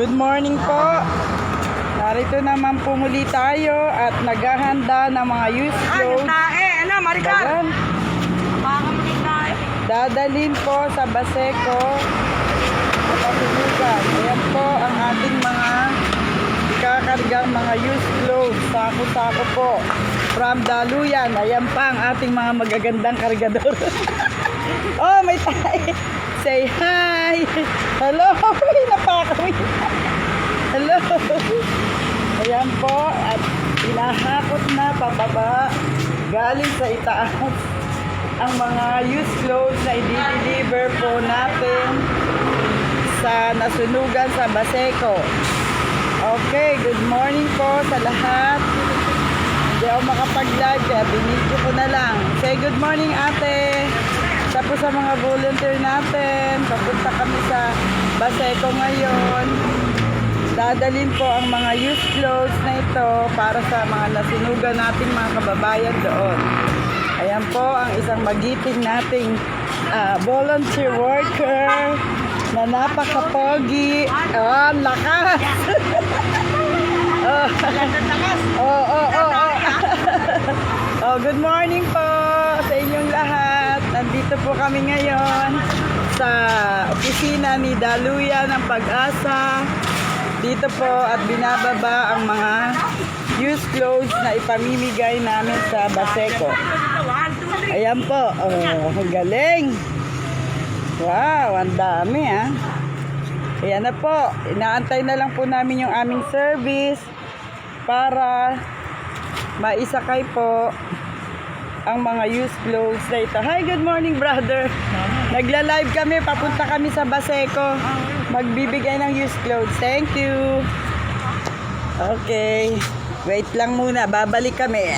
Good morning po. Narito naman po muli tayo at naghahanda ng mga Ay, clothes. tae. Ano, Maricar? Tae. Dadalhin po sa Baseco at Patulugan. Ayan po ang ating mga ikakargang mga used clothes. Sako-sako po. From Daluyan. Ayan pa ang ating mga magagandang kargador. oh, may tayo. Say hi. Hello. Uy, napakawin. Hello. Ayan po. At inahakot na pababa. Galing sa itaas ang mga used clothes na i-deliver po natin sa nasunugan sa Baseco. Okay, good morning po sa lahat. Hindi ako makapag-live kaya binidyo ko na lang. Say good morning ate. Tapos sa mga volunteer natin, papunta kami sa Baseco ngayon. Dadalhin po ang mga used clothes na ito para sa mga nasunugan nating mga kababayan doon. Ayan po ang isang magiting nating ah, volunteer worker na napakapogi. Oh, ang lakas! oh, oh, oh, oh, oh. oh, good morning po sa inyong lahat. Nandito po kami ngayon sa opisina ni Daluya ng Pag-asa. Dito po at binababa ang mga used clothes na ipamimigay namin sa Baseco. Ayan po. Oh, galing. Wow, ang dami ah. Ayan na po. Inaantay na lang po namin yung aming service para maisakay po ang mga used clothes na ito. Hi, good morning brother. Nagla-live kami, papunta kami sa Baseco. Magbibigay ng used clothes. Thank you. Okay. Wait lang muna, babalik kami.